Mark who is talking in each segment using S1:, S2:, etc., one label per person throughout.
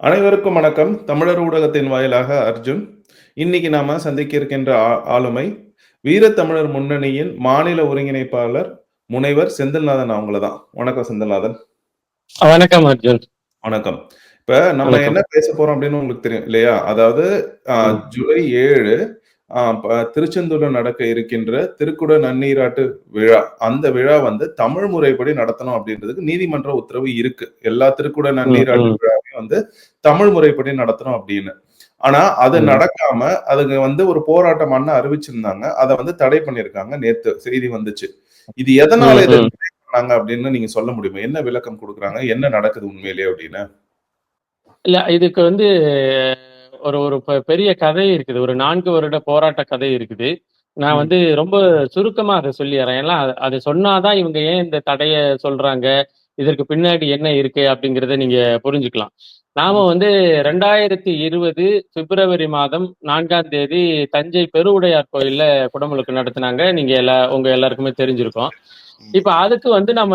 S1: அனைவருக்கும் வணக்கம். தமிழர் ஊடகத்தின் வாயிலாக அர்ஜுன். இன்னைக்கு நாம சந்திக்க இருக்கின்ற ஆளுமை, வீரத்தமிழர் முன்னணியின் மாநில ஒருங்கிணைப்பாளர், முனைவர் செந்தில்நாதன் அவங்கள தான். வணக்கம் செந்தில்நாதன்.
S2: வணக்கம் அர்ஜுன்.
S1: வணக்கம். இப்ப நம்ம. என்ன பேசப் போறோம் அப்படின்னு உங்களுக்கு தெரியும் இல்லையா? அதாவது. ஜூலை 7 அ ப திருச்செந்தூர்ல நடக்க இருக்கின்ற திருக்குட நன்னீராட்டு விழா. அந்த விழா வந்து தமிழ் முறைப்படி நடத்தணும் அப்படின்றதுக்கு நீதிமன்ற உத்தரவு இருக்கு. எல்லா திருக்குட நன்னீராட்டு
S2: ம்.
S1: வந்து தமிழ் முறைப்படி நடத்தணும் அப்படின்னு. ஆனா அது. நடக்காம அதுங்க வந்து ஒரு போராட்டமான்னு அறிவிச்சிருந்தாங்க. அத வந்து தடை பண்ணியிருக்காங்க. நேத்து செய்தி வந்துச்சு. இது எதனால இத பண்ணாங்க அப்படின்னு நீங்க சொல்ல முடியுமா? என்ன விளக்கம் குடுக்குறாங்க? என்ன நடக்குது உண்மையிலேயே அப்படின்னு?
S2: இல்ல இதுக்கு வந்து ஒரு ஒரு பெரிய கதை இருக்குது. ஒரு 4 வருட போராட்ட கதை இருக்குது. நான். வந்து ரொம்ப சுருக்கமா அத சொல்லிர்றேன். ஏன்னா அத அத சொன்னா தான் இவங்க ஏன் இந்த தடைய சொல்றாங்க? இதற்கு பின்னாடி என்ன இருக்கு? அப்படிங்கிறத நீங்க புரிஞ்சுக்கலாம். நாம. வந்து 2020 பிப்ரவரி மாதம் 4ஆம் தேதி தஞ்சை பெருவுடையார் கோயில்ல குடமுழுக்கு நடத்துனாங்க. நீங்க எல்லா உங்க எல்லாருக்குமே தெரிஞ்சிருக்கும். இப்ப அதுக்கு வந்து நம்ம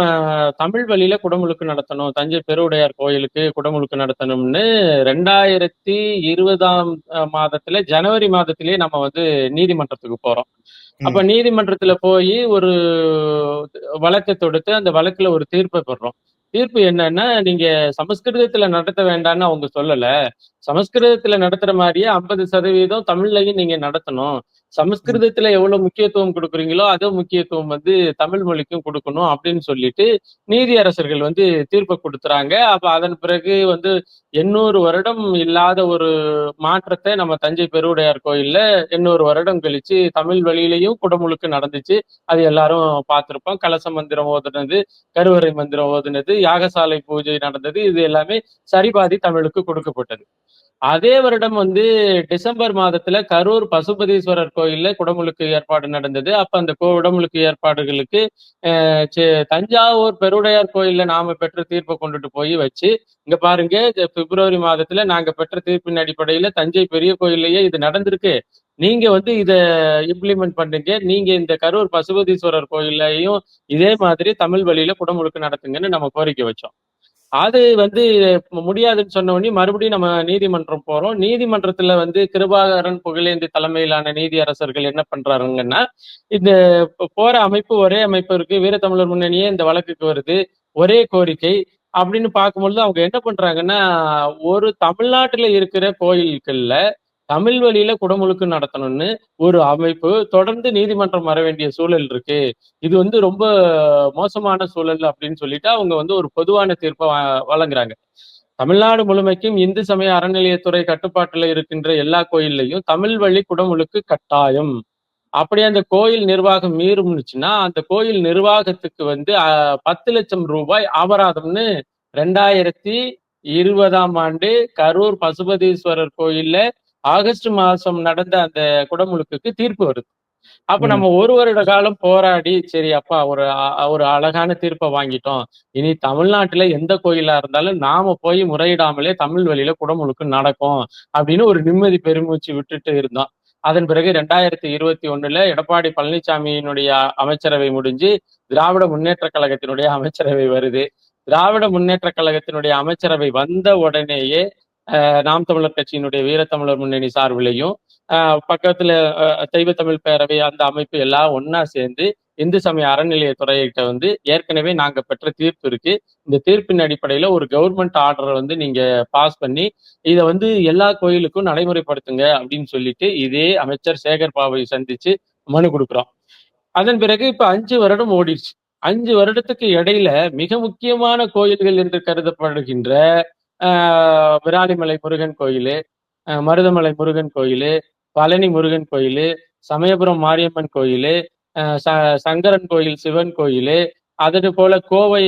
S2: தமிழ் வழியில குடமுழுக்கு நடத்தணும். தஞ்சை பெருவுடையார் கோயிலுக்கு குடமுழுக்கு நடத்தணும்னு 2020ஆம் அ மாதத்துல ஜனவரி மாதத்திலேயே நம்ம வந்து நீதிமன்றத்துக்கு போறோம். அப்ப நீதிமன்றத்துல போயி ஒரு வழக்க தொடுத்து, அந்த வழக்குல ஒரு தீர்ப்பை பெறோம் தீர்ப்பு என்னன்னா, நீங்க சமஸ்கிருதத்துல நடத்த வேண்டான்னு அவங்க சொல்லல. சமஸ்கிருதத்துல நடத்துற மாரியே 50% தமிழ்லயும் நீங்க நடத்தணும். சமஸ்கிருதத்துல எவ்வளவு முக்கியத்துவம் குடுக்குறீங்களோ, அதே முக்கியத்துவம் வந்து தமிழ் மொழிக்கும் கொடுக்கணும் அப்படின்னு சொல்லிட்டு, நீதியரசர்கள் வந்து தீர்ப்ப கொடுத்துறாங்க அப்ப அதன் பிறகு வந்து 800 வருடம் இல்லாத ஒரு மாற்றத்த நம்ம தஞ்சை பெருவுடையார் கோயில்ல 800 வருடம் கழிச்சு தமிழ் வழியிலயும் குடமுழுக்கு நடந்துச்சு. அது எல்லாரும் பார்த்திருப்போம். கலச மந்திரம் ஓதுனது, கருவறை மந்திரம் ஓதுனது, யாகசாலை பூஜை நடந்தது. இது எல்லாமே சரிபாதி தமிழுக்கு கொடுக்கப்பட்டது. அதே வருடம் வந்து டிசம்பர் மாதத்துல கரூர் பசுபதீஸ்வரர் கோயில்ல குடமுழுக்கு ஏற்பாடு நடந்தது. அப்ப அந்த குடமுழுக்கு ஏற்பாடுகளுக்கு தஞ்சாவூர் பெருடையார் கோயில்ல நாம பெற்ற தீர்ப்பை கொண்டுட்டு போய் வச்சு, இங்க பாருங்க பிப்ரவரி மாதத்துல நாங்க பெற்ற தீர்ப்பின் அடிப்படையில தஞ்சை பெரிய கோயில்லயே இது நடந்திருக்கு. நீங்க வந்து இத இம்ப்ளிமெண்ட் பண்ணுங்க. நீங்க இந்த கரூர் பசுபதீஸ்வரர் கோயில்லையும் இதே மாதிரி தமிழ் வழியில குடமுழுக்கு நடத்துங்கன்னு நம்ம கோரிக்கை வச்சோம். அது வந்து முடியாதுன்னு சொன்ன உடனே மறுபடியும் நம்ம நீதிமன்றம் போறோம். நீதிமன்றத்துல வந்து கிருபாகரன், புகழேந்தி தலைமையிலான நீதியரசர்கள் என்ன பண்றாருங்கன்னா இந்த போற அமைப்பு ஒரே அமைப்பு இருக்கு. வீரத்தமிழர் முன்னணியே இந்த வழக்குக்கு வருது. ஒரே கோரிக்கை அப்படின்னு பார்க்கும்பொழுது அவங்க என்ன பண்றாங்கன்னா, ஒரு தமிழ்நாட்டுல இருக்கிற கோயில்கள்ல தமிழ் வழியில குடமுழுக்கு நடத்தணும்னு ஒரு அமைப்பு தொடர்ந்து நீதிமன்றம் வர வேண்டிய சூழல் இருக்கு. இது வந்து ரொம்ப மோசமான சூழல் அப்படின்னு சொல்லிட்டு அவங்க வந்து ஒரு பொதுவான தீர்ப்பை வ வழங்குறாங்க. தமிழ்நாடு முழுமைக்கும் இந்து சமய அறநிலையத்துறை கட்டுப்பாட்டுல இருக்கின்ற எல்லா கோயில்லயும் தமிழ் வழி குடமுழுக்கு கட்டாயம். அப்படி அந்த கோயில் நிர்வாகம் மீறும்னுச்சுன்னா, அந்த கோயில் நிர்வாகத்துக்கு வந்து பத்து லட்சம் ரூபாய் அபராதம்னு 2020ஆம் ஆண்டு கரூர் பசுபதீஸ்வரர் கோயில்ல ஆகஸ்ட் மாசம் நடந்த அந்த குடமுழுக்குக்கு தீர்ப்பு வருது. அப்ப. நம்ம 1 வருட காலம் போராடி, சரி அப்பா ஒரு ஒரு அழகான தீர்ப்ப வாங்கிட்டோம். இனி தமிழ்நாட்டுல எந்த கோயிலா இருந்தாலும் நாம போய் முறையிடாமலே தமிழ் வழியில குடமுழுக்கு நடக்கும். அப்படின்னு ஒரு நிம்மதி பெருமூச்சு விட்டுட்டு இருந்தோம். அதன் பிறகு 2021ல எடப்பாடி பழனிசாமியினுடைய அமைச்சரவை முடிஞ்சு, திராவிட முன்னேற்றக் கழகத்தினுடைய அமைச்சரவை வருது. திராவிட முன்னேற்றக் கழகத்தினுடைய அமைச்சரவை வந்த உடனேயே, நாம் தமிழர் கட்சியினுடைய வீரத்தமிழர் முன்னணி சார்பிலையும் பக்கத்துல தெய்வ தமிழ் பேரவை அந்த அமைப்பு எல்லாம் ஒன்னா சேர்ந்து, இந்து சமய அறநிலையத்துறையிட்ட வந்து ஏற்கனவே நாங்க பெற்ற தீர்ப்பு இருக்கு. இந்த தீர்ப்பின் அடிப்படையில ஒரு கவர்மெண்ட் ஆர்டரை வந்து நீங்க பாஸ் பண்ணி, இதை வந்து எல்லா கோயிலுக்கும் நடைமுறைப்படுத்துங்க அப்படின்னு சொல்லிட்டு, இதே அமைச்சர் சேகர் பாபை சந்திச்சு மனு கொடுக்குறோம் அதன் பிறகு இப்ப அஞ்சு வருடம் ஓடிடுச்சு அஞ்சு வருடத்துக்கு இடையில மிக முக்கியமான கோயில்கள் என்று கருதப்படுகின்ற, விராலிமலை முருகன் கோயில் மருதமலை முருகன் கோயில் பழனி முருகன் கோயில் சமயபுரம் மாரியம்மன் கோயில் ச சங்கரன் கோயில் சிவன் கோயில் அதது போல கோவை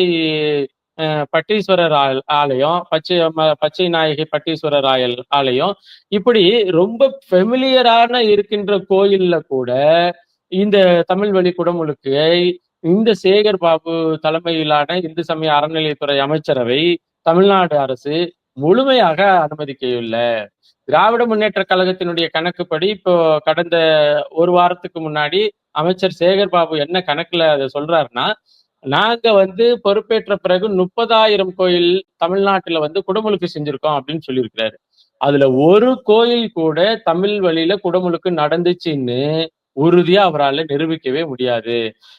S2: பட்டீஸ்வரர் ஆல் ஆலயம், பச்சை பச்சை நாயகி பட்டீஸ்வரர் ஆயல் ஆலயம். இப்படி ரொம்ப ஃபெமிலியரான இருக்கின்ற கோயில்ல கூட, இந்த தமிழ் வழி குடமுழுக்கை இந்த சேகர் பாபு தலைமையிலான இந்து சமய அறநிலையத்துறை அமைச்சரவை, தமிழ்நாடு அரசு முழுமையாக அனுமதிக்கவில்லை. திராவிட முன்னேற்ற கழகத்தினுடைய கணக்குப்படி இப்போ கடந்த ஒரு வாரத்துக்கு முன்னாடி அமைச்சர் சேகர் பாபு என்ன கணக்குல அத சொல்றாருன்னா, நாங்க வந்து பொறுப்பேற்ற பிறகு முப்பதாயிரம் கோயில் தமிழ்நாட்டுல வந்து குடமுழுக்கு செஞ்சிருக்கோம் அப்படின்னு சொல்லியிருக்கிறாரு. அதுல ஒரு கோயில் கூட தமிழ் வழியில குடமுழுக்கு நடந்துச்சுன்னு உறுதியா அவரால் நிரூபிக்கவே முடியாது.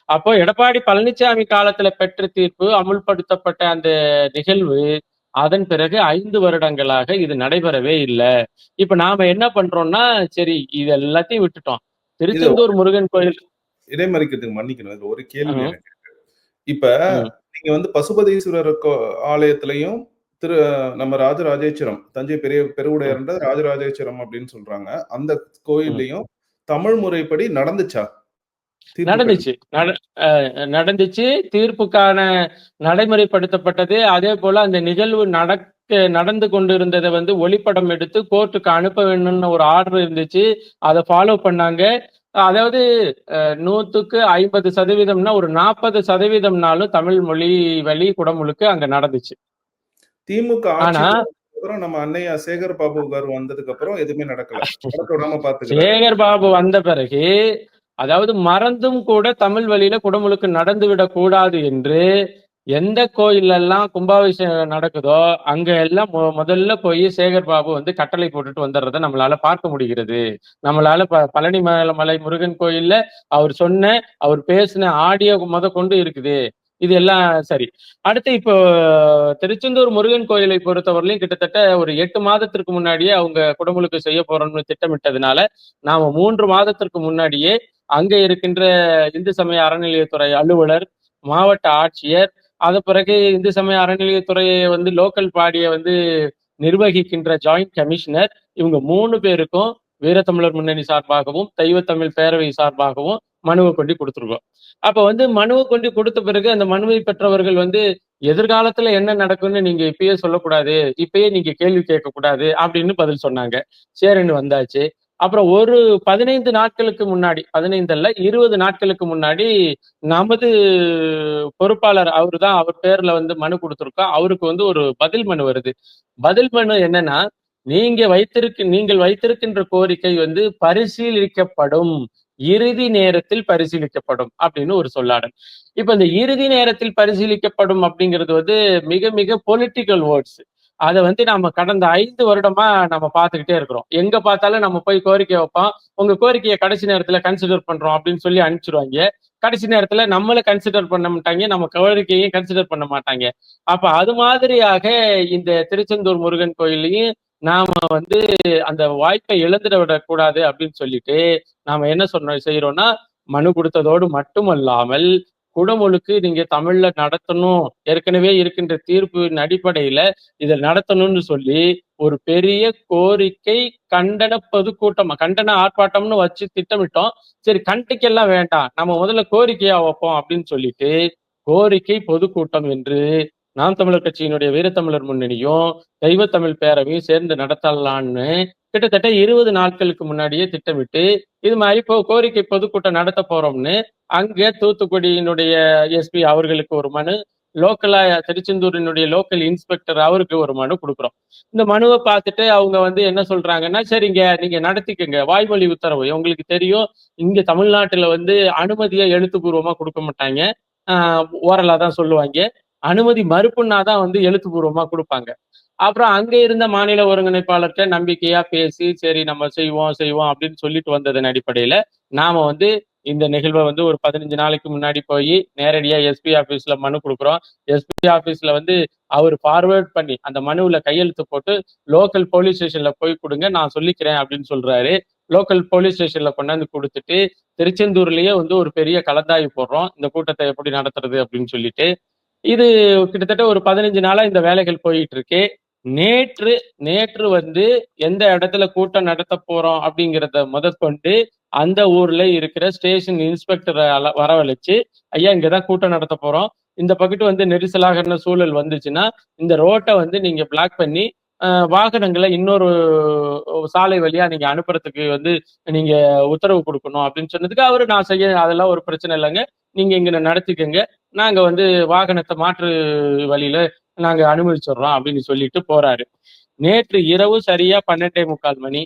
S2: அப்போ எடப்பாடி பழனிசாமி காலத்துல பெற்ற தீர்ப்பு அமுல்படுத்தப்பட்ட அந்த நிகழ்வு அதன் பிறகு ஐந்து வருடங்களாக இது நடைபெறவே இல்லை. இப்ப நாம என்ன பண்றோம்னா சரி இது எல்லாத்தையும் விட்டுட்டோம். திருச்செந்தூர் முருகன் கோயில்
S1: இடைமறிக்கிறதுக்கு மன்னிக்கணும். ஒரு கேள்வி. இப்ப. நீங்க வந்து பசுபதீஸ்வரர் ஆலயத்திலையும் திரு நம்ம ராஜராஜேஸ்வரம் தஞ்சை பெரிய பெருவுடையர்ன்ற ராஜராஜேஸ்வரம் அப்படின்னு சொல்றாங்க. அந்த கோயில்லையும் தமிழ் முறைப்படி நடந்துச்சா?
S2: நடந்துச்சு. நடந்துச்சு. தீர்ப்புக்கான நடைமுறைப்படுத்தப்பட்டது. அதே போல அந்த நிகழ்வு நடக்க நடந்து கொண்டிருந்ததை வந்து ஒளிப்படம் எடுத்து கோர்ட்டுக்கு அனுப்ப வேணும்னு ஒரு ஆர்டர் இருந்துச்சு. அதை ஃபாலோ பண்ணாங்க. அதாவது நூத்துக்கு ஐம்பது சதவீதம்னா ஒரு நாற்பது சதவீதம்னாலும் தமிழ் மொழி வழி குடமுழுக்கு அங்க நடந்துச்சு.
S1: திமுக
S2: ஆனா-
S1: அப்புறம் நம்ம அன்னையா சேகர் பாபு கார் வந்ததுக்கு அப்புறம் எதுவுமே நடக்கல. விடாம பாத்துக்கலாம்
S2: சேகர் பாபு வந்த பிறகு அதாவது மறந்தும் கூட தமிழ் வழியில குடமுழுக்கு நடந்து விடக் கூடாது என்று எந்த கோயில்ல எல்லாம் கும்பாபிஷேகம் நடக்குதோ அங்க எல்லாம் முதல்ல போய் சேகர் பாபு வந்து கட்டளை போட்டுட்டு வந்துடுறத நம்மளால பார்க்க முடிகிறது. நம்மளால ப பழனி மலை மலை முருகன் கோயில்ல அவர் சொன்ன அவர் பேசின ஆடியோ முத கொண்டு இருக்குது. இது எல்லாம் சரி. அடுத்து இப்போ திருச்செந்தூர் முருகன் கோயிலை பொறுத்தவரையிலும் கிட்டத்தட்ட ஒரு எட்டு மாதத்திற்கு முன்னாடியே அவங்க குடமுழுக்கு செய்ய போறோம்னு திட்டமிட்டதுனால நாம மூன்று மாதத்திற்கு முன்னாடியே அங்க இருக்கின்ற இந்து சமய அறநிலையத்துறை அலுவலர் மாவட்ட ஆட்சியர் அது பிறகு இந்து சமய அறநிலையத்துறையை வந்து லோக்கல் பாடியை வந்து நிர்வகிக்கின்ற ஜாயிண்ட் கமிஷனர் இவங்க மூணு பேருக்கும் வீரத்தமிழர் முன்னணி சார்பாகவும் தெய்வத்தமிழ் பேரவை சார்பாகவும் மனுவை கொண்டு கொடுத்துருக்கோம். அப்ப வந்து மனுவை கொண்டு கொடுத்த பிறகு அந்த மனுவை பெற்றவர்கள் வந்து எதிர்காலத்துல என்ன நடக்கும்னு நீங்க இப்பயே சொல்லக்கூடாது இப்பயே நீங்க கேள்வி கேட்க கூடாது அப்படின்னு பதில் சொன்னாங்க. சரின்னு வந்தாச்சு. அப்புறம் ஒரு பதினைந்து நாட்களுக்கு முன்னாடி பதினைந்து அல்ல இருபது நாட்களுக்கு முன்னாடி நமது பொறுப்பாளர் அவரு தான் அவர் பேர்ல வந்து மனு கொடுத்துருக்கோம். அவருக்கு வந்து ஒரு பதில் மனு வருது. பதில் மனு என்னன்னா நீங்க வைத்திருக்கு நீங்கள் வைத்திருக்கின்ற கோரிக்கை வந்து பரிசீலிக்கப்படும். இறுதி நேரத்தில் பரிசீலிக்கப்படும் அப்படின்னு ஒரு சொல்லாடல். இப்ப இந்த இறுதி நேரத்தில் பரிசீலிக்கப்படும் அப்படிங்கிறது வந்து மிக மிக பொலிட்டிக்கல் வேர்ட்ஸ் அதை வந்து நம்ம கடந்த ஐந்து வருடமா நம்ம பார்த்துக்கிட்டே இருக்கிறோம். எங்க பார்த்தாலும் நம்ம போய் கோரிக்கை வைப்போம். உங்க கோரிக்கையை கடைசி நேரத்துல கன்சிடர் பண்றோம் அப்படின்னு சொல்லி அனுப்பிச்சிருவாங்க. கடைசி நேரத்துல நம்மள கன்சிடர் பண்ண மாட்டாங்க நம்ம கோரிக்கையும் கன்சிடர் பண்ண மாட்டாங்க அப்ப அது மாதிரியாக இந்த திருச்செந்தூர் முருகன் கோயிலையும் நாம வந்து அந்த வாய்ப்பை இழந்துட விடக்கூடாது அப்படின்னு சொல்லிட்டு நாம என்ன சொன்ன செய்யறோம்னா மனு கொடுத்ததோடு மட்டுமல்லாமல் குடமுழுக்கு நீங்க தமிழ்ல நடத்தணும். ஏற்கனவே இருக்கின்ற தீர்ப்பின் அடிப்படையில இதை நடத்தணும்னு சொல்லி ஒரு பெரிய கோரிக்கை கண்டன பொதுக்கூட்டம் கண்டன ஆர்ப்பாட்டம்னு வச்சு திட்டமிட்டோம். சரி கண்டிக்கெல்லாம் வேண்டாம். நம்ம முதல்ல கோரிக்கையா வைப்போம் அப்படின்னு சொல்லிட்டு கோரிக்கை பொதுக்கூட்டம் என்று நாம் தமிழர் கட்சியினுடைய வீரத்தமிழர் முன்னணியும் தெய்வத்தமிழ் பேரவையும் சேர்ந்து நடத்தலான்னு கிட்டத்தட்ட இருபது நாட்களுக்கு முன்னாடியே திட்டமிட்டு இது மாதிரி இப்போ கோரிக்கை பொதுக்கூட்டம் நடத்த போறோம்னு அங்கே தூத்துக்குடியினுடைய எஸ்பி அவர்களுக்கு ஒரு மனு லோக்கலா திருச்செந்தூரினுடைய லோக்கல் இன்ஸ்பெக்டர் அவருக்கு ஒரு மனு கொடுக்குறோம். இந்த மனுவை பார்த்துட்டு அவங்க வந்து என்ன சொல்றாங்கன்னா சரிங்க நீங்க நடத்திக்கங்க வாய்மொழி உத்தரவு உங்களுக்கு தெரியும் இங்க தமிழ்நாட்டுல வந்து அனுமதியை எழுத்துப்பூர்வமா கொடுக்க மாட்டாங்க. ஆஹ் ஓரலா தான் சொல்லுவாங்க. அனுமதி மறுப்புன்னா தான் வந்து எழுத்துப்பூர்வமா கொடுப்பாங்க. அப்புறம் அங்க இருந்த மாநில ஒருங்கிணைப்பாளர்கிட்ட நம்பிக்கையா பேசி சரி நம்ம செய்வோம் செய்வோம் அப்படின்னு சொல்லிட்டு வந்ததன் அடிப்படையில நாம வந்து இந்த நிகழ்வை வந்து ஒரு பதினஞ்சு நாளைக்கு முன்னாடி போய் நேரடியா எஸ்பி ஆபீஸ்ல மனு கொடுக்குறோம். எஸ்பி ஆபீஸ்ல வந்து அவர் ஃபார்வேர்ட் பண்ணி அந்த மனுவுல கையெழுத்து போட்டு லோக்கல் போலீஸ் ஸ்டேஷன்ல போய் கொடுங்க நான் சொல்லிக்கிறேன் அப்படின்னு சொல்றாரு. லோக்கல் போலீஸ் ஸ்டேஷன்ல கொண்டாந்து கொடுத்துட்டு திருச்செந்தூர்லயே வந்து ஒரு பெரிய கலந்தாய்வு போடுறோம். இந்த கூட்டத்தை எப்படி நடத்துறது அப்படின்னு சொல்லிட்டு இது கிட்டத்தட்ட ஒரு பதினஞ்சு நாளா இந்த வேலைகள் போயிட்டு இருக்கு நேற்று நேற்று வந்து எந்த இடத்துல கூட்டம் நடத்த போறோம் அப்படிங்கிறத முதற்கொண்டு அந்த ஊர்ல இருக்கிற ஸ்டேஷன் இன்ஸ்பெக்டரை வரவழைச்சு ஐயா இங்கதான் கூட்டம் நடத்த போறோம். இந்த பக்கத்து வந்து நெரிசலாகிற சூழல் வந்துச்சுன்னா இந்த ரோட்டை வந்து நீங்க பிளாக் பண்ணி வாகனங்களை இன்னொரு சாலை வழியா நீங்க அனுப்புறதுக்கு வந்து நீங்க உத்தரவு கொடுக்கணும். அப்படின்னு சொன்னதுக்கு அவரு நான் செய்ய அதெல்லாம் ஒரு பிரச்சனை இல்லைங்க. நீங்க இங்க நடத்திக்கங்க. நாங்க வந்து வாகனத்தை மாற்று வழியில நாங்க அனுமதிச்சிடுறோம் அப்படின்னு சொல்லிட்டு போறாரு. நேற்று இரவு சரியா பன்னெண்டே முக்கால் மணி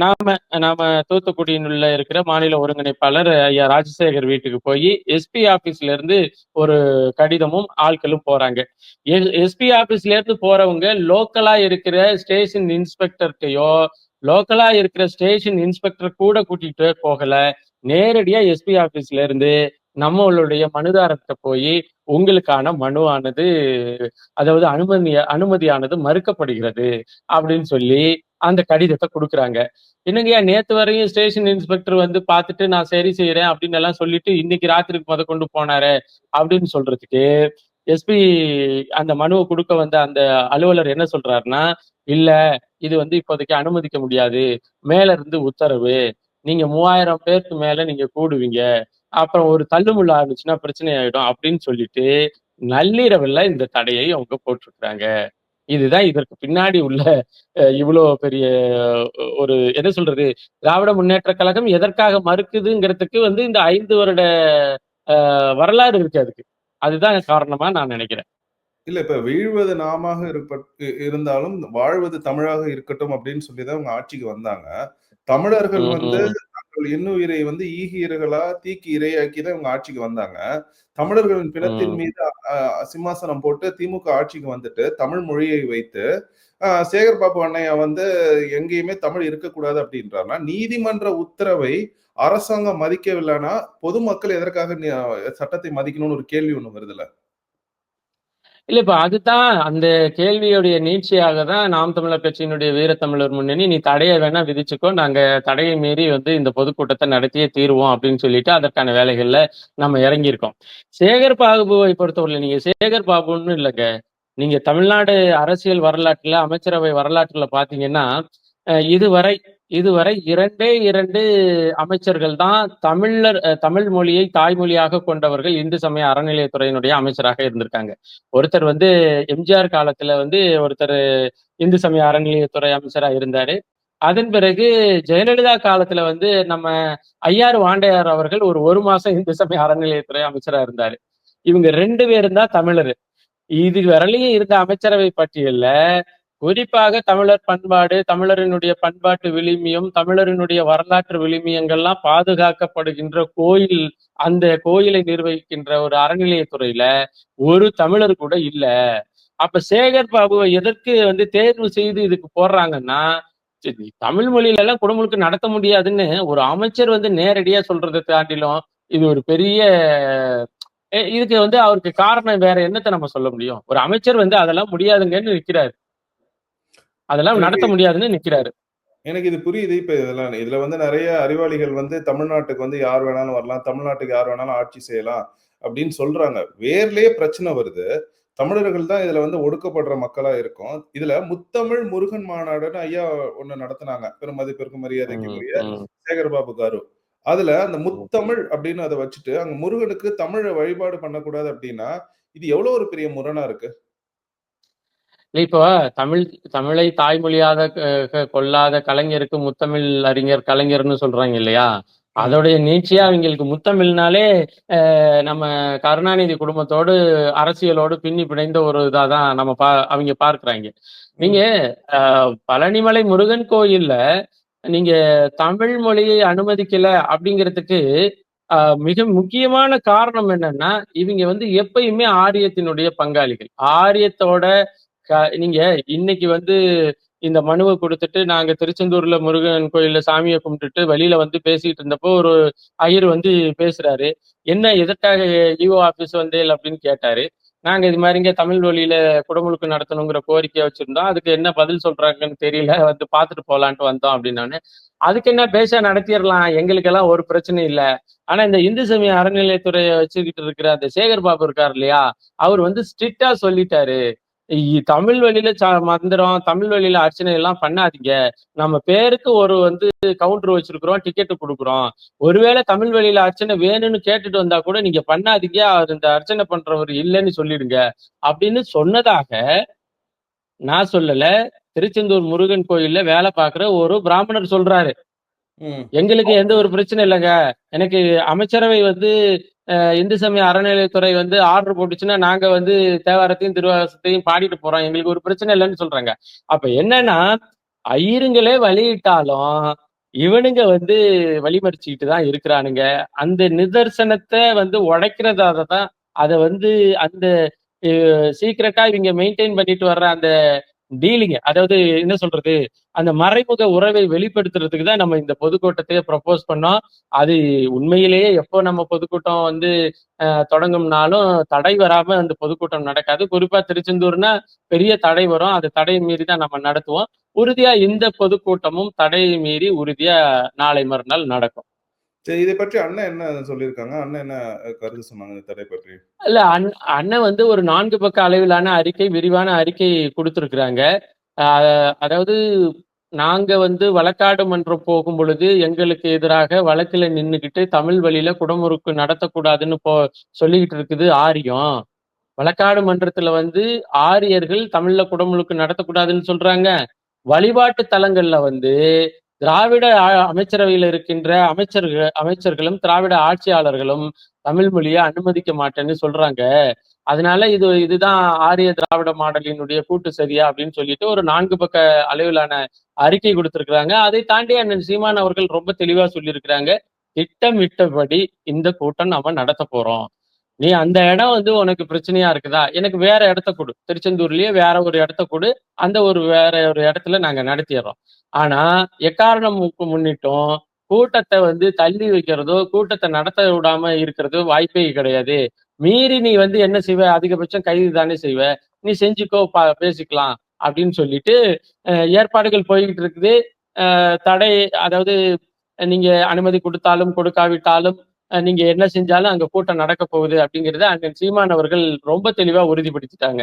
S2: நாம நாம தூத்துக்குடியினுள்ள இருக்கிற மாநில ஒருங்கிணைப்பாளர் ஐயா ராஜசேகர் வீட்டுக்கு போய் எஸ்பி ஆபீஸ்ல இருந்து ஒரு கடிதமும் ஆட்களும் போறாங்க. எஸ்பி ஆபீஸ்ல இருந்து போறவங்க லோக்கலா இருக்கிற ஸ்டேஷன் இன்ஸ்பெக்டர்கிட்டயோ லோக்கலா இருக்கிற ஸ்டேஷன் இன்ஸ்பெக்டர் கூட கூட்டிட்டு போகல. நேரடியா எஸ்பி ஆபீஸ்ல இருந்து நம்மளுடைய மனுதாரத்தை போய் உங்களுக்கான மனுவானது அதாவது அனுமதி அனுமதியானது மறுக்கப்படுகிறது அப்படின்னு சொல்லி அந்த கடிதத்தை கொடுக்குறாங்க. என்னங்கய்யா நேத்து வரையும் ஸ்டேஷன் இன்ஸ்பெக்டர் வந்து பார்த்துட்டு நான் சரி செய்யறேன் அப்படின்னு எல்லாம் சொல்லிட்டு இன்னைக்கு ராத்திரிக்கு முத கொண்டு போனாரு அப்படின்னு சொல்றதுக்கு எஸ்பி அந்த மனுவை கொடுக்க வந்த அந்த அலுவலர் என்ன சொல்றாருன்னா இல்ல இது வந்து இப்போதைக்கு அனுமதிக்க முடியாது. மேல இருந்து உத்தரவு. நீங்க மூவாயிரம் பேருக்கு மேல நீங்க கூடுவீங்க. அப்புறம் ஒரு தள்ளுமுள்ள ஆரம்பிச்சுன்னா பிரச்சனை ஆயிடும் அப்படின்னு சொல்லிட்டு நள்ளிரவுல இந்த தடையை அவங்க போட்டிருக்கிறாங்க. இதுதான் இதற்கு பின்னாடி உள்ள அஹ், இவ்வளவு பெரிய ஒரு என்ன சொல்றது திராவிட முன்னேற்ற கழகம் எதற்காக மறுக்குதுங்கிறதுக்கு வந்து இந்த ஐந்து வருட வரலாறு இருக்கு அதுக்கு. அதுதான் காரணமா நான் நினைக்கிறேன்.
S1: இல்ல இப்ப வீழ்வது நாமாக இருப்ப- இருந்தாலும் வாழ்வது தமிழாக இருக்கட்டும் அப்படின்னு சொல்லிதான் அவங்க ஆட்சிக்கு வந்தாங்க. தமிழர்கள் வந்து தங்கள் இன்னுயிரை வந்து ஈகி இரைகளா தீக்கி இரையாக்கி தான் இவங்க ஆட்சிக்கு வந்தாங்க தமிழர்களின் பிணத்தின். மீது சிம்மாசனம் போட்டு திமுக ஆட்சிக்கு வந்துட்டு தமிழ் மொழியை வைத்து சேகர் பாபு அண்ணையா வந்து எங்கேயுமே தமிழ் இருக்கக்கூடாது அப்படின்றாருன்னா நீதிமன்ற உத்தரவை அரசாங்கம் மதிக்கவில்லைன்னா பொதுமக்கள் எதற்காக சட்டத்தை மதிக்கணும்னு ஒரு கேள்வி ஒண்ணு வருதுல்ல
S2: இல்ல இப்ப அதுதான். அந்த கேள்வியுடைய நீட்சியாக தான் நாம் தமிழர் கட்சியினுடைய வீரத்தமிழர் முன்னணி. நீ தடையை வேணா விதிச்சுக்கோ. நாங்க தடையை மீறி வந்து இந்த பொதுக்கூட்டத்தை நடத்தியே தீருவோம் அப்படின்னு சொல்லிட்டு அதற்கான வேலைகள்ல நம்ம இறங்கியிருக்கோம். சேகர் பாபுவை பொறுத்தவரையில் நீங்க சேகர் பாபுன்னு இல்லைங்க. நீங்க தமிழ்நாடு அரசியல் வரலாற்றுல அமைச்சரவை வரலாற்றுல பாத்தீங்கன்னா இதுவரை இதுவரை இரண்டே இரண்டு அமைச்சர்கள் தான் தமிழர் தமிழ் மொழியை தாய்மொழியாக கொண்டவர்கள் இந்து சமய அறநிலையத்துறையினுடைய அமைச்சராக இருந்திருக்காங்க. ஒருத்தர் வந்து எம்ஜிஆர் காலத்துல வந்து ஒருத்தர் இந்து சமய அறநிலையத்துறை அமைச்சரா இருந்தாரு. அதன் பிறகு ஜெயலலிதா காலத்துல வந்து நம்ம ஐயாறு வாண்டையார் அவர்கள் ஒரு ஒரு மாசம் இந்து சமய அறநிலையத்துறை அமைச்சரா இருந்தாரு. இவங்க ரெண்டு பேரும் தான் தமிழர். இது வரலையும் இருந்த அமைச்சரவை பட்டியல்ல குறிப்பாக தமிழர் பண்பாடு தமிழரினுடைய பண்பாட்டு விளிமியம் தமிழரினுடைய வரலாற்று விளிமியங்கள்லாம் பாதுகாக்கப்படுகின்ற கோயில் அந்த கோயிலை நிர்வகிக்கின்ற ஒரு அறநிலையத்துறையில ஒரு தமிழர் கூட இல்ல. அப்ப சேகர் பாபுவை எதற்கு வந்து தேர்வு செய்து இதுக்கு போடுறாங்கன்னா சரி, தமிழ் மொழியில எல்லாம் குடமுழுக்கு நடத்த முடியாதுன்னு ஒரு அமைச்சர் வந்து நேரடியா சொல்றதை தாண்டிலும் இது ஒரு பெரிய இதுக்கு வந்து அவருக்கு காரணம் வேற என்னத்தை நம்ம சொல்ல முடியும்? ஒரு அமைச்சர் வந்து அதெல்லாம் முடியாதுங்கன்னு நிற்கிறாரு அதெல்லாம் நடத்த முடியாதுன்னு நிக்கிறாரு.
S1: எனக்கு இது புரியுது. இப்ப இதெல்லாம் இதுல வந்து நிறைய அறிவாளிகள் வந்து தமிழ்நாட்டுக்கு வந்து யார் வேணாலும் வரலாம் தமிழ்நாட்டுக்கு யார் வேணாலும் ஆட்சி செய்யலாம் அப்படின்னு சொல்றாங்க. வேர்லயே பிரச்சனை வருது. தமிழர்கள் தான் இதுல வந்து ஒடுக்கப்படுற மக்களா இருக்கும். இதுல முத்தமிழ் முருகன் மாநாடுன்னு ஐயா ஒண்ணு நடத்துனாங்க. பெரும் மதிப்பிற்கு மரியாதைக்கு
S2: ம்,
S1: உரிய
S2: ம்,
S1: சேகர்பாபு காரு. அதுல அந்த முத்தமிழ் அப்படின்னு அதை வச்சுட்டு அங்க முருகனுக்கு தமிழை வழிபாடு பண்ணக்கூடாது அப்படின்னா இது எவ்வளவு ஒரு பெரிய முரணா இருக்கு?
S2: இப்போ தமிழ் தமிழை தாய்மொழியாக க- கொள்ளாத கலைஞருக்கு முத்தமிழ் அறிஞர் கலைஞர்னு சொல்றாங்க இல்லையா? அதோடைய நீட்சியா அவங்களுக்கு முத்தமிழ்னாலே அஹ், நம்ம கருணாநிதி குடும்பத்தோடு அரசியலோடு பின்னி பிணைந்த ஒரு இதாதான் நம்ம பா அவங்க பார்க்கறாங்க. நீங்க அஹ், பழனிமலை முருகன் கோயில்ல நீங்க தமிழ் மொழியை அனுமதிக்கல அப்படிங்கிறதுக்கு அஹ், மிக முக்கியமான காரணம் என்னன்னா இவங்க வந்து எப்பயுமே ஆரியத்தினுடைய பங்காளிகள். ஆரியத்தோட நீங்க இன்னைக்கு வந்து இந்த மனுவை கொடுத்துட்டு நாங்க திருச்செந்தூர்ல முருகன் கோயில்ல சாமியை கும்பிட்டுட்டு வெளியில வந்து பேசிட்டு இருந்தப்போ ஒரு ஐயர் வந்து பேசுறாரு. என்ன எதற்காக இஓ ஆபீஸ் வந்தேல்? அப்படின்னு கேட்டாரு. நாங்க இது மாதிரிங்க தமிழ் வழியில குடமுழுக்கு நடத்தணுங்கிற கோரிக்கை வச்சிருந்தோம். அதுக்கு என்ன பதில் சொல்றாங்கன்னு தெரியல. வந்து பாத்துட்டு போலான்ட்டு வந்தோம் அப்படின்னானு அதுக்கு என்ன பேச நடத்திடலாம்? எங்களுக்கெல்லாம் ஒரு பிரச்சனை இல்ல. ஆனா இந்த இந்து சமய அறநிலையத்துறையை வச்சுக்கிட்டு இருக்கிற அந்த சேகர் பாபு இருக்கார் இல்லையா அவர் வந்து ஸ்ட்ரிக்டா சொல்லிட்டாரு. தமிழ் வழியில ச- மந்திரம் தமிழ் வழியில அர்ச்சனை எல்லாம் பண்ணாதீங்க. நம்ம பேருக்கு ஒரு வந்து கவுண்டர் வச்சிருக்கிறோம் டிக்கெட் கொடுக்குறோம். ஒருவேளை தமிழ் வழியில அர்ச்சனை வேணும்னு கேட்டுட்டு வந்தா கூட நீங்க பண்ணாதீங்க. அவர் இந்த அர்ச்சனை பண்றவர் இல்லைன்னு சொல்லிடுங்க. அப்படின்னு சொன்னதாக நான் சொல்லல. திருச்செந்தூர் முருகன் கோயில்ல வேலை பார்க்குற ஒரு பிராமணர் சொல்றாரு. எங்களுக்கு எந்த ஒரு பிரச்சனை இல்லைங்க. எனக்கு அமைச்சரவை வந்து இந்து சமய அறநிலையத்துறை வந்து ஆர்டர் போட்டுச்சுன்னா நாங்க வந்து தேவாரத்தையும் திருவாசத்தையும் பாடிட்டு போறோம். எங்களுக்கு ஒரு பிரச்சனை இல்லைன்னு சொல்றாங்க. அப்ப என்னன்னா ஐயருங்களே வழியிட்டாலும் இவனுங்க வந்து வழிமறிச்சுக்கிட்டு தான் இருக்கிறானுங்க. அந்த நிதர்சனத்தை வந்து உடைக்கிறதாக தான் அதை வந்து அந்த சீக்கிரட்டா இவங்க மெயின்டைன் பண்ணிட்டு வர்ற அந்த டீலிங் அதாவது என்ன சொல்றது? அந்த மறைமுக உறவை வெளிப்படுத்துறதுக்கு தான் நம்ம இந்த பொதுக்கூட்டத்தையே ப்ரப்போஸ் பண்ணோம். அது உண்மையிலேயே எப்போ நம்ம பொதுக்கூட்டம் வந்து தொடங்கும்னாலும் தடை வராம அந்த பொதுக்கூட்டம் நடக்காது. குறிப்பா திருச்செந்தூர்னா பெரிய தடை வரும். அது தடையை மீறி தான் நம்ம நடத்துவோம். உறுதியா இந்த பொதுக்கூட்டமும் தடையை மீறி உறுதியா நாளை மறுநாள் நடக்கும்.
S1: சரி இதை பற்றி அண்ணன் என்ன சொல்லியிருக்காங்க? அண்ணன் என்ன கருத்து சொன்னாங்க தடை பற்றி?
S2: இல்ல அண் அண்ணன் வந்து ஒரு நான்கு பக்க அளவிலான அறிக்கை விரிவான அறிக்கை கொடுத்திருக்கிறாங்க. அதாவது நாங்க வந்து வழக்காடு மன்றம் போகும் பொழுது எங்களுக்கு எதிராக வழக்குல நின்றுக்கிட்டு தமிழ் வழியில குடமுறுக்கு நடத்தக்கூடாதுன்னு போ சொல்லிக்கிட்டு இருக்குது ஆரியம். வழக்காடு மன்றத்துல வந்து ஆரியர்கள் தமிழ்ல குடமுழுக்கு நடத்தக்கூடாதுன்னு சொல்றாங்க. வழிபாட்டு தலங்கள்ல வந்து திராவிட அமைச்சரவையில் இருக்கின்ற அமைச்சர்கள் அமைச்சர்களும் திராவிட ஆட்சியாளர்களும் தமிழ் மொழியை அனுமதிக்க மாட்டேன்னு சொல்றாங்க. அதனால இது இதுதான் ஆரிய திராவிட மாடலினுடைய கூட்டு சரியா அப்படின்னு சொல்லிட்டு ஒரு நான்கு பக்க அளவிலான அறிக்கை கொடுத்திருக்கிறாங்க. அதை தாண்டி அண்ணன் சீமான் அவர்கள் ரொம்ப தெளிவா சொல்லியிருக்கிறாங்க. திட்டமிட்டபடி இந்த கூட்டம் நம்ம நடத்த போறோம். நீ அந்த இடம் வந்து உனக்கு பிரச்சனையா இருக்குதா? எனக்கு வேற இடத்த கொடு. திருச்செந்தூர்லயே வேற ஒரு இடத்த கொடு. அந்த ஒரு வேற ஒரு இடத்துல நாங்க நடத்திடுறோம். ஆனா எக்காரணம் முன்னிட்டும்? கூட்டத்தை வந்து தள்ளி வைக்கிறதோ கூட்டத்தை நடத்த விடாம இருக்கிறதோ வாய்ப்பே கிடையாது. மீறி நீ வந்து என்ன செய்வ? அதிகபட்சம் கைது தானே செய்வ. நீ செஞ்சுக்கோ பேசிக்கலாம் அப்படின்னு சொல்லிட்டு ஏற்பாடுகள் போய்கிட்டு இருக்குது. தடை அதாவது நீங்க அனுமதி கொடுத்தாலும் கொடுக்காவிட்டாலும் நீங்க என்ன செஞ்சாலும் அங்க கூட்டம் நடக்க போகுது அப்படிங்கறத அண்ணன் சீமான் அவர்கள் ரொம்ப தெளிவா உறுதிப்படுத்திட்டாங்க.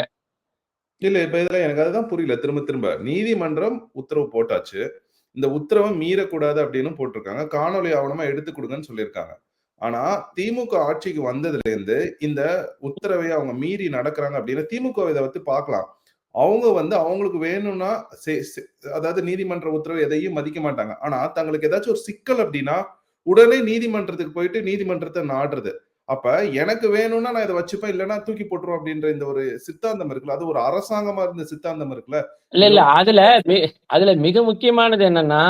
S1: இல்ல இப்ப இதுல எனக்கு அதுதான் புரியல. திரும்ப திரும்ப. நீதிமன்றம் உத்தரவு போட்டாச்சு. இந்த உத்தரவை மீறக்கூடாது அப்படின்னு போட்டிருக்காங்க. காணொலி ஆவணமா எடுத்து கொடுங்கன்னு சொல்லியிருக்காங்க. ஆனா திமுக ஆட்சிக்கு வந்ததுல இருந்து இந்த உத்தரவை அவங்க மீறி நடக்கிறாங்க அப்படின்னு திமுக இதை வந்து பார்க்கலாம். அவங்க வந்து அவங்களுக்கு வேணும்னா செ- அதாவது நீதிமன்ற உத்தரவு எதையும் மதிக்க மாட்டாங்க. ஆனா தங்களுக்கு ஏதாச்சும் ஒரு சிக்கல் அப்படின்னா உடனே நீதிமன்றத்துக்கு போயிட்டு நீதிமன்றத்தை நாடுறது. அப்ப எனக்கு வேணும்னா நான் இதை வச்சுப்பேன் இல்லைன்னா தூக்கி போட்டுருவோம் அப்படின்ற இந்த ஒரு சித்தாந்தம் இருக்குல்ல? அது ஒரு அரசாங்கமா இருந்த சித்தாந்தம் இருக்குல்ல?
S2: இல்ல இல்ல. அதுல அதுல மிக முக்கியமானது என்னன்னா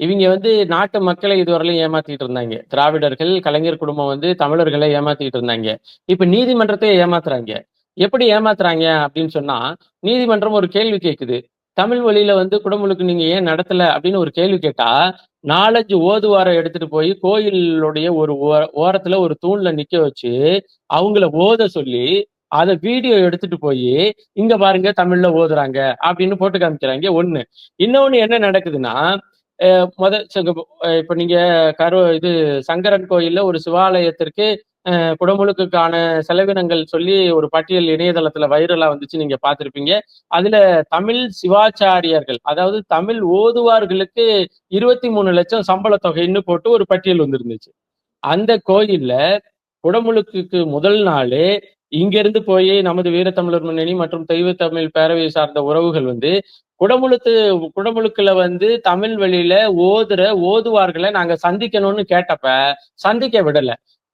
S2: இவங்க வந்து நாட்டு மக்களை இதுவரையிலும் ஏமாத்திட்டு இருந்தாங்க. திராவிடர்கள் கலைஞர் குடும்பம் வந்து தமிழர்களை ஏமாத்திட்டு இருந்தாங்க. இப்ப நீதிமன்றத்தை ஏமாத்துறாங்க. எப்படி ஏமாத்துறாங்க அப்படின்னு சொன்னா நீதிமன்றம் ஒரு கேள்வி கேக்குது. தமிழ் வழியில வந்து குடமுழுக்கு நீங்க ஏன் நடத்தல அப்படின்னு ஒரு கேள்வி கேட்டா நாலஞ்சு ஓதுவாரம் எடுத்துட்டு போய் கோயிலுடைய ஒரு ஓரத்துல ஒரு தூண்ல நிக்க வச்சு அவங்கள ஓத சொல்லி அதை வீடியோ எடுத்துட்டு போய் இங்க பாருங்க தமிழ்ல ஓதுறாங்க அப்படின்னு போட்டு காமிக்கிறாங்க. ஒண்ணு. இன்னொன்னு என்ன நடக்குதுன்னா முத இப்ப நீங்க கரு இது சங்கரன் கோயில்ல ஒரு சிவாலயத்திற்கு குடமுழுக்குக்கான செலவினங்கள் சொல்லி ஒரு பட்டியல் இணையதளத்துல வைரலா வந்துச்சு நீங்க பார்த்திருப்பீங்க. அதுல தமிழ் சிவாச்சாரியர்கள் அதாவது தமிழ் ஓதுவார்களுக்கு இருபத்தி மூணு லட்சம் சம்பள தொகைன்னு போட்டு ஒரு பட்டியல் வந்திருந்துச்சு. அந்த கோயில்ல குடமுழுக்குக்கு முதல் நாள் இங்கிருந்து போய் நமது வீரத்தமிழர் முன்னணி மற்றும் தெய்வ தமிழ் பேரவை சார்ந்த உறவுகள் வந்து குடமுழுத்து குடமுழுக்குல வந்து தமிழ் வழியில ஓதுற ஓதுவார்களை நாங்க சந்திக்கணும்னு கேட்டப்ப சந்திக்க விடல.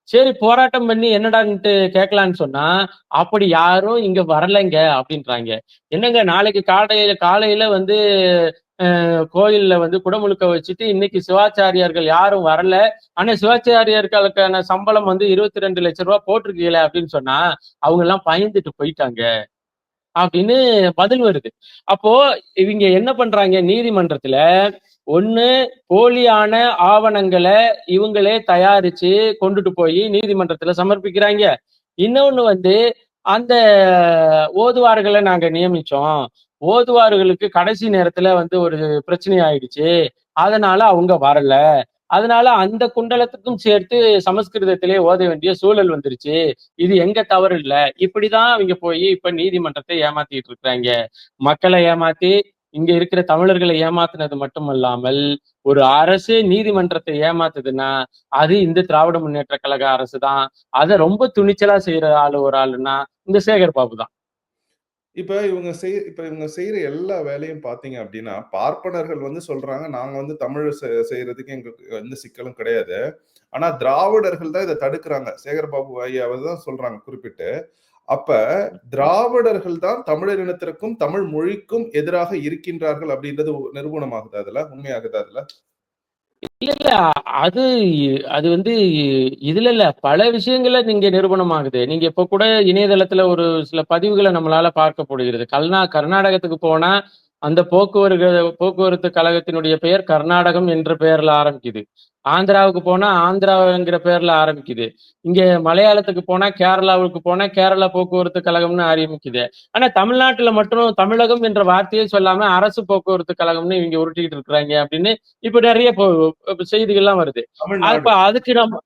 S2: சரி போராட்டம் பண்ணி என்னடான்ட்டு கேட்கலான்னு சொன்னா அப்படி யாரும் இங்க வரலைங்க அப்படின்றாங்க. என்னங்க நாளைக்கு காலையில காலையில வந்து கோயில்ல வந்து குடமுழுக்க வச்சுட்டு இன்னைக்கு சிவாச்சாரியார்கள் யாரும் வரல. ஆனா சிவாச்சாரியர்களுக்கான சம்பளம் வந்து இருபத்தி ரெண்டு லட்சம் ரூபாய் போட்டிருக்கீங்களே அப்படின்னு சொன்னா அவங்க எல்லாம் பயந்துட்டு போயிட்டாங்க. அப்படின்னு பதில் வருது. அப்போ இவங்க என்ன பண்றாங்க? நீதிமன்றத்துல ஒண்ணு போலியான ஆவணங்களை இவங்களே தயாரிச்சு கொண்டுட்டு போய் நீதிமன்றத்துல சமர்ப்பிக்கிறாங்க. இன்னொன்னு வந்து அந்த ஓதுவார்களை நாங்க நியமிச்சோம். ஓதுவார்களுக்கு கடைசி நேரத்துல வந்து ஒரு பிரச்சனை ஆயிடுச்சு. அதனால அவங்க வரல. அதனால அந்த குண்டலத்துக்கும் சேர்த்து சமஸ்கிருதத்திலே ஓத வேண்டிய சூழல் வந்துருச்சு. இது எங்க தவறு இல்ல. இப்படிதான் அவங்க போய் இப்ப நீதிமன்றத்தை ஏமாத்திட்டு இருக்கிறாங்க. மக்களை ஏமாத்தி இங்க இருக்கிற தமிழர்களை ஏமாத்தினது மட்டுமல்லாமல் ஒரு அரசு நீதிமன்றத்தை ஏமாத்துதுன்னா அது இந்த திராவிட முன்னேற்ற கழக அரசு தான் அதை ரொம்ப துணிச்சலா செய்யற ஆளு ஒரு ஆளுன்னா இந்த சேகர் பாபு தான்
S1: இப்ப இவங்க செய் இப்ப இவங்க செய்யற எல்லா வேலையும் பாத்தீங்க அப்படின்னா பார்ப்பனர்கள் வந்து சொல்றாங்க நாங்க வந்து தமிழ் செ- செய்யறதுக்கு எங்களுக்கு எந்த சிக்கலும் கிடையாது. ஆனா திராவிடர்கள் தான் இதை தடுக்கிறாங்க. சேகர்பாபு ஐயாவை தான் சொல்றாங்க குறிப்பிட்டு. அப்ப திராவிடர்கள் தான் தமிழர் இனத்திற்கும் தமிழ் மொழிக்கும் எதிராக இருக்கின்றார்கள் அப்படின்றது நிரூபணமாகுது அதுல? உண்மையாகுது அதுல?
S2: இல்ல இல்ல அது அது வந்து இதுல இல்ல. பல விஷயங்களை நீங்க நிரூபணம் ஆகுது நீங்க இப்ப கூட இணையதளத்துல ஒரு சில பதிவுகளை நம்மளால பார்க்க முடிகிறது கல்னா கர்நாடகத்துக்கு போனா அந்த போக்குவரத்து போக்குவரத்து கழகத்தினுடைய பெயர் கர்நாடகம் என்ற பெயர்ல ஆரம்பிக்குது. ஆந்திராவுக்கு போனா ஆந்திராங்கிற பேர்ல ஆரம்பிக்குது. இங்க மலையாளத்துக்கு போனா கேரளாவுக்கு போனா கேரளா போக்குவரத்து கழகம்னு ஆரம்பிக்குது ஆனா தமிழ்நாட்டுல மட்டும் தமிழகம் என்ற வார்த்தையே சொல்லாம அரசு போக்குவரத்து கழகம்னு இவங்க உருட்டிக்கிட்டு இருக்கிறாங்க அப்படின்னு இப்ப நிறைய செய்திகள்லாம் வருது. அப்ப அதுக்கு நம்ம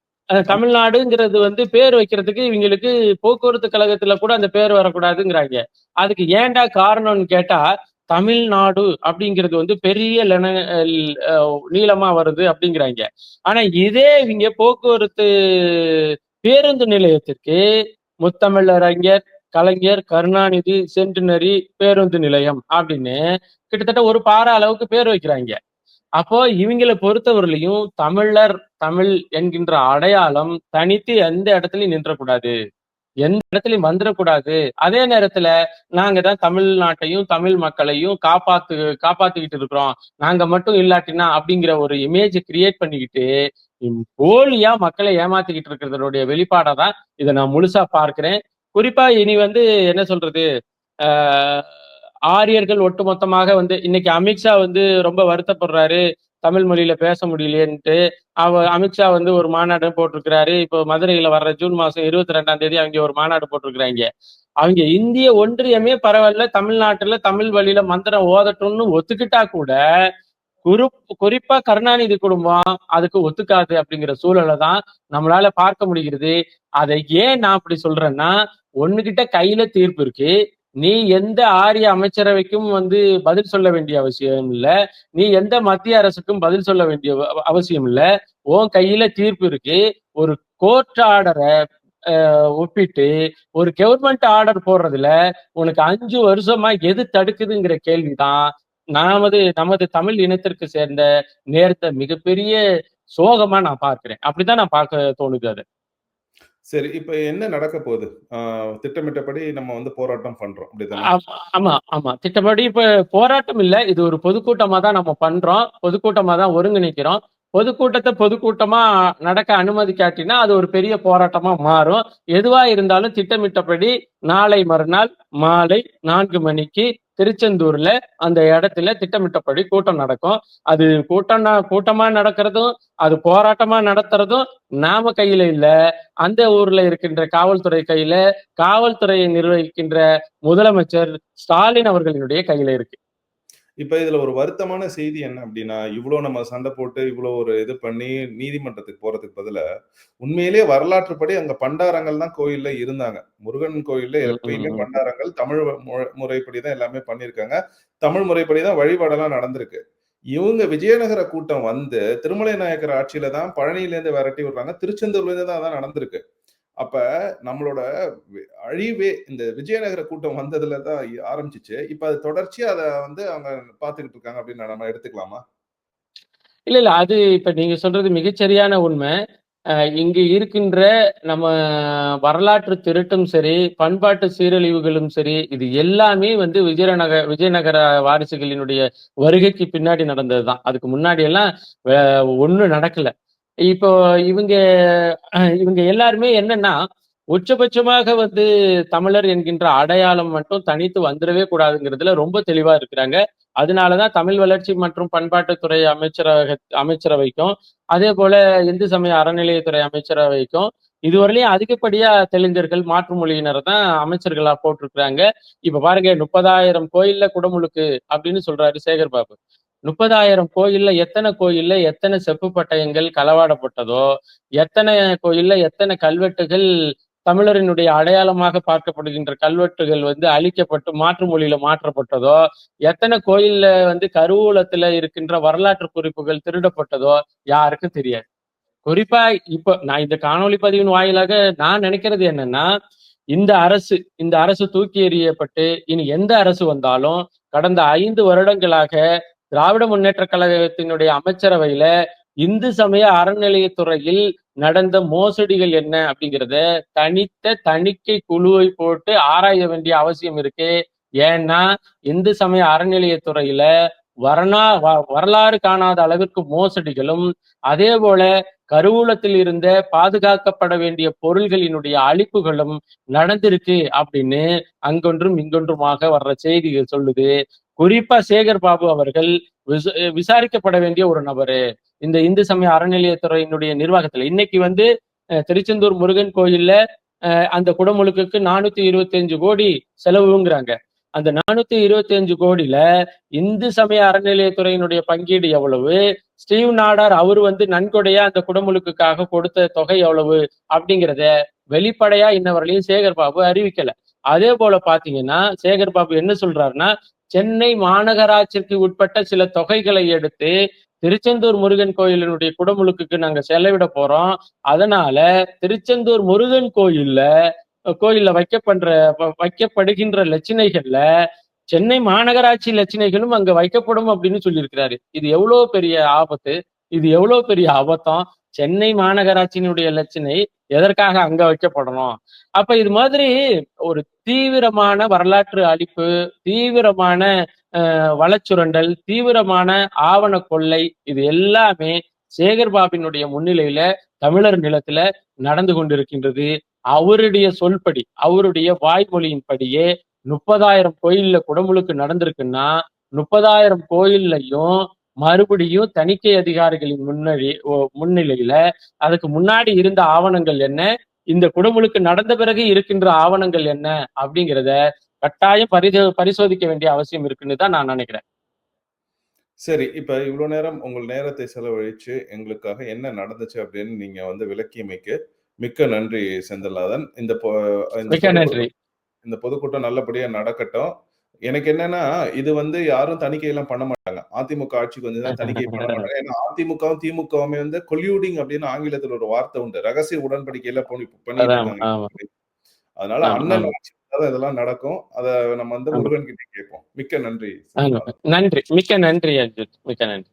S2: தமிழ்நாடுங்கிறது வந்து பேர் வைக்கிறதுக்கு இவங்களுக்கு போக்குவரத்து கழகத்துல கூட அந்த பேர் வரக்கூடாதுங்கிறாங்க. அதுக்கு ஏன்டா காரணம்னு கேட்டா தமிழ்நாடு அப்படிங்கிறது வந்து பெரிய லென நீளமா வருது அப்படிங்கிறாங்க. ஆனா இதே இவங்க போக்குவரத்து பேருந்து நிலையத்திற்கு முத்தமிழறிஞர் கலைஞர் கருணாநிதி சென்டினரி பேருந்து நிலையம் அப்படின்னு கிட்டத்தட்ட ஒரு பாறை அளவுக்கு பேர் வைக்கிறாங்க. அப்போ இவங்களை பொறுத்தவரையிலையும் தமிழர் தமிழ் என்கின்ற அடையாளம் தனித்து எந்த இடத்துலயும் நின்றக்கூடாது. எந்த இடத்துலயும் வந்துடக்கூடாது. அதே நேரத்துல நாங்க தான் தமிழ்நாட்டையும் தமிழ் மக்களையும் காப்பாத்து காப்பாத்திக்கிட்டு இருக்கிறோம். நாங்க மட்டும் இல்லாட்டினா அப்படிங்கிற ஒரு இமேஜ் கிரியேட் பண்ணிக்கிட்டு போலியா மக்களை ஏமாத்திக்கிட்டு இருக்கிறதனுடைய வெளிப்பாடா தான் இதை நான் முழுசா பார்க்கிறேன். குறிப்பா இனி வந்து என்ன சொல்றது? ஆஹ் ஆரியர்கள் ஒட்டுமொத்தமாக வந்து இன்னைக்கு அமித்ஷா வந்து ரொம்ப வருத்தப்படுறாரு. தமிழ் மொழியில பேச முடியலையேன்ட்டு அவ அமித்ஷா வந்து ஒரு மாநாடு போட்டிருக்கிறாரு. இப்போ மதுரையில வர்ற ஜூன் மாசம் இருபத்தி ரெண்டாம் தேதி அவங்க ஒரு மாநாடு போட்டிருக்கிறாங்க. அவங்க இந்திய ஒன்றியமே பரவாயில்ல தமிழ்நாட்டுல தமிழ் வழியில மந்திரம் ஓதட்டும்னு ஒத்துக்கிட்டா கூட குறி குறிப்பா கருணாநிதி குடும்பம் அதுக்கு ஒத்துக்காது அப்படிங்கிற சூழலை தான் நம்மளால பார்க்க முடிகிறது. அதை ஏன் நான் அப்படி சொல்றேன்னா ஒண்ணுகிட்ட கையில தீர்ப்பு இருக்கு. நீ எந்த ஆரிய அமைச்சரவைக்கும் வந்து பதில் சொல்ல வேண்டிய அவசியம் இல்ல. நீ எந்த மத்திய அரசுக்கும் பதில் சொல்ல வேண்டிய அவசியம் இல்ல. உன் கையில தீர்ப்பு இருக்கு. ஒரு கோர்ட் ஆர்டரை ஒப்பிட்டு ஒரு கவர்மெண்ட் ஆர்டர் போடுறதுல உனக்கு அஞ்சு வருஷமா எது தடுக்குதுங்கிற கேள்விதான் நமது நமது தமிழ் இனத்திற்கு சேர்ந்த நேர்த்த மிகப்பெரிய சோகமா நான் பார்க்கிறேன். அப்படிதான் நான் பார்க்க தோணுது அது.
S1: சரி இப்ப என்ன நடக்க போகுது? திட்டமிட்டபடி நம்ம வந்து போராட்டம் பண்றோம்.
S2: ஆமா ஆமா திட்டப்படி இப்ப போராட்டம் இல்ல. இது ஒரு பொதுக்கூட்டமா தான் நம்ம பண்றோம். பொதுக்கூட்டமா தான் ஒருங்கிணைக்கிறோம். பொதுக்கூட்டத்தை பொதுக்கூட்டமா நடக்க அனுமதி காட்டினா அது ஒரு பெரிய போராட்டமா மாறும். எதுவா இருந்தாலும் திட்டமிட்டபடி நாளை மறுநாள் மாலை நான்கு மணிக்கு திருச்செந்தூர்ல அந்த இடத்துல திட்டமிட்டபடி கூட்டம் நடக்கும். அது கூட்டம் கூட்டமா நடக்கிறதும் அது போராட்டமா நடத்துறதும் நாம கையில இல்ல. அந்த ஊர்ல இருக்கின்ற காவல்துறை கையில காவல்துறையை நிர்வகிக்கின்ற முதலமைச்சர் ஸ்டாலின் அவர்களினுடைய கையில இருக்கு.
S1: இப்ப இதுல ஒரு வருத்தமான செய்தி என்ன அப்படின்னா இவ்வளவு நம்ம சண்டை போட்டு இவ்வளவு ஒரு இது பண்ணி நீதிமன்றத்துக்கு போறதுக்கு பதிலா உண்மையிலேயே வரலாற்றுப்படி அங்க பண்டாரங்கள் தான் கோயில்ல இருந்தாங்க. முருகன் கோயில்ல எப்பயுமே. பண்டாரங்கள் தமிழ் முறைப்படி தான் எல்லாமே பண்ணியிருக்காங்க. தமிழ் முறைப்படி தான் வழிபாடெல்லாம் நடந்திருக்கு. இவங்க விஜயநகர கூட்டம் வந்து திருமலை நாயக்கர் ஆட்சியில தான் பழனியில இருந்து விரட்டி விடுறாங்க. திருச்செந்தூர்ல இருந்து தான் அதான் நடந்திருக்கு. அப்ப நம்மளோட அழிவே இந்த விஜயநகர கூட்டம் வந்ததுல தான் ஆரம்பிச்சிச்சு. இப்ப அது தொடர்ச்சியா அதை வந்து அவங்க பாத்துக்கிட்டு இருக்காங்க அப்படின்னு நம்ம எடுத்துக்கலாமா?
S2: இல்ல இல்ல. அது இப்ப நீங்க சொல்றது மிகச்சரியான உண்மை. அஹ் இங்கு இருக்கின்ற நம்ம வரலாற்று திருட்டும் சரி பண்பாட்டு சீரழிவுகளும் சரி இது எல்லாமே வந்து விஜயநகர விஜயநகர வாரிசுகளினுடைய வருகைக்கு பின்னாடி நடந்ததுதான். அதுக்கு முன்னாடி எல்லாம் ஒன்றும் நடக்கல. இப்போ இவங்க இவங்க எல்லாருமே என்னன்னா உச்சபட்சமாக வந்து தமிழர் என்கின்ற அடையாளம் மட்டும் தனித்து வந்துடவே கூடாதுங்கிறதுல ரொம்ப தெளிவா இருக்கிறாங்க. அதனாலதான் தமிழ் வளர்ச்சி மற்றும் பண்பாட்டுத்துறை அமைச்சரக அமைச்சரவைக்கும் அதே போல இந்து சமய அறநிலையத்துறை அமைச்சரவைக்கும் இதுவரையிலையும் அதிகப்படியா தெலுங்கர்கள் மாற்று மொழியினரை தான் அமைச்சர்களா போட்டிருக்கிறாங்க. இப்ப பாருங்க முப்பதாயிரம் கோயில்ல குடமுழுக்கு அப்படின்னு சொல்றாரு சேகர் பாபு. முப்பதாயிரம் கோயில்ல எத்தனை கோயில்ல எத்தனை செப்பு பட்டயங்கள் களவாடப்பட்டதோ எத்தனை கோயில்ல எத்தனை கல்வெட்டுகள் தமிழரினுடைய அடையாளமாக பார்க்கப்படுகின்ற கல்வெட்டுகள் வந்து அழிக்கப்பட்டு மாற்று மொழியில மாற்றப்பட்டதோ எத்தனை கோயில்ல வந்து கருவூலத்துல இருக்கின்ற வரலாற்று குறிப்புகள் திருடப்பட்டதோ யாருக்கும் தெரியாது. குறிப்பா இப்ப நான் இந்த காணொளி பதிவின் வாயிலாக நான் நினைக்கிறது என்னன்னா இந்த அரசு இந்த அரசு தூக்கி எறியப்பட்டு இனி எந்த அரசு வந்தாலும் கடந்த ஐந்து வருடங்களாக திராவிட முன்னேற்ற கழகத்தினுடைய அமைச்சரவையில இந்து சமய அறநிலையத்துறையில் நடந்த மோசடிகள் என்ன அப்படிங்கிறத தனித்த தணிக்கை குழுவை போட்டு ஆராய வேண்டிய அவசியம் இருக்கு. ஏன்னா இந்து சமய அறநிலையத்துறையில வரலா வ- வரலாறு காணாத அளவிற்கு மோசடிகளும் அதே போல கருவூலத்தில் இருந்த பாதுகாக்கப்பட வேண்டிய பொருள்களினுடைய அழிப்புகளும் நடந்திருக்கு அப்படின்னு அங்கொன்றும் இங்கொன்றுமாக வர்ற செய்திகள் சொல்லுது. குறிப்பா சேகர் பாபு அவர்கள் விசாரிக்கப்பட வேண்டிய ஒரு நபரு. இந்த இந்து சமய அறநிலையத்துறையினுடைய நிர்வாகத்துல. இன்னைக்கு வந்து அஹ், திருச்செந்தூர் முருகன் கோயில்ல அஹ், அந்த குடமுழுக்குக்கு நானூத்தி இருபத்தி அஞ்சு கோடி செலவுங்கிறாங்க. அந்த நானூத்தி இருபத்தி அஞ்சு கோடியில இந்து சமய அறநிலையத்துறையினுடைய பங்கீடு எவ்வளவு? ஸ்டீவ் நாடார் அவர் வந்து நன்கொடையா அந்த குடமுழுக்குக்காக கொடுத்த தொகை எவ்வளவு? அப்படிங்கிறத வெளிப்படையா இன்னவர்களையும் சேகர் பாபு அறிவிக்கல. அதே போல பாத்தீங்கன்னா சேகர் பாபு என்ன சொல்றாருன்னா சென்னை மாநகராட்சிக்கு உட்பட்ட சில தொகைகளை எடுத்து திருச்செந்தூர் முருகன் கோயிலினுடைய குடமுழுக்குக்கு நாங்க செலவிட போறோம். அதனால திருச்செந்தூர் முருகன் கோயில்ல கோயில்ல வைக்கப்படுற வ- வைக்கப்படுகின்ற லட்சணைகள்ல சென்னை மாநகராட்சி லட்சணைகளும் அங்க வைக்கப்படும் அப்படின்னு சொல்லியிருக்கிறாரு. இது எவ்வளவு பெரிய ஆபத்து? இது எவ்வளவு பெரிய அபத்தம்? சென்னை மாநகராட்சியினுடைய லட்சணை எதற்காக அங்க வைக்கப்படணும்? அப்ப இது மாதிரி ஒரு தீவிரமான வரலாற்று அழிப்பு தீவிரமான அஹ், வளச்சுரண்டல் தீவிரமான ஆவண கொள்ளை இது எல்லாமே சேகர் பாபினுடைய முன்னிலையில தமிழர் நிலத்துல நடந்து கொண்டிருக்கின்றது. அவருடைய சொல்படி அவருடைய வாய்மொழியின்படியே முப்பதாயிரம் கோயில்ல குடமுழுக்கு நடந்திருக்குன்னா முப்பதாயிரம் கோயில்லையும் மறுபடியும் தணிக்கை அதிகாரிகளின் முன்னணி முன்னிலையில அதுக்கு முன்னாடி இருந்த ஆவணங்கள் என்ன? இந்த குடமுழுக்கு நடந்த பிறகு இருக்கின்ற ஆவணங்கள் என்ன? அப்படிங்கிறத கட்டாயம் பரிசோ பரிசோதிக்க வேண்டிய அவசியம் இருக்குன்னு தான் நான் நினைக்கிறேன்.
S1: சரி இப்ப இவ்வளவு நேரம் உங்கள் நேரத்தை செலவழிச்சு எங்களுக்காக என்ன நடந்துச்சு அப்படின்னு நீங்க வந்து விளக்கியமைக்கு மிக்க நன்றி செந்தில்நாதன். இந்த பொ- இந்த
S2: மிக்க
S1: பொதுக்கூட்டம்
S2: நன்றி.
S1: இந்த பொதுக்கூட்டம் நல்லபடியா நடக்கட்டும். எனக்கு என்னன்னா இது வந்து யாரும் தணிக்கை எல்லாம் பண்ண மாட்டாங்க. அதிமுக ஆட்சிக்கு வந்து தான் தணிக்கை பண்ண மாட்டாங்க. ஏன்னா அதிமுகவும் திமுகவுமே வந்து கொல்யூடிங் அப்படின்னு ஆங்கிலத்துல ஒரு வார்த்தை உண்டு. ரகசிய உடன்படிக்கையில பண்ணி பண்ணிட்டு
S2: அதான்,
S1: இருக்காங்க
S2: ஆமா.
S1: அதனால
S2: ஆமா,
S1: அண்ணன்
S2: ஆமா.
S1: வந்தாதான் இதெல்லாம் நடக்கும். அத நம்ம வந்து. முருகன் கிட்ட கேட்போம். மிக்க நன்றி.
S2: நன்றி. மிக்க நன்றி அர்ஜுன். மிக்க நன்றி.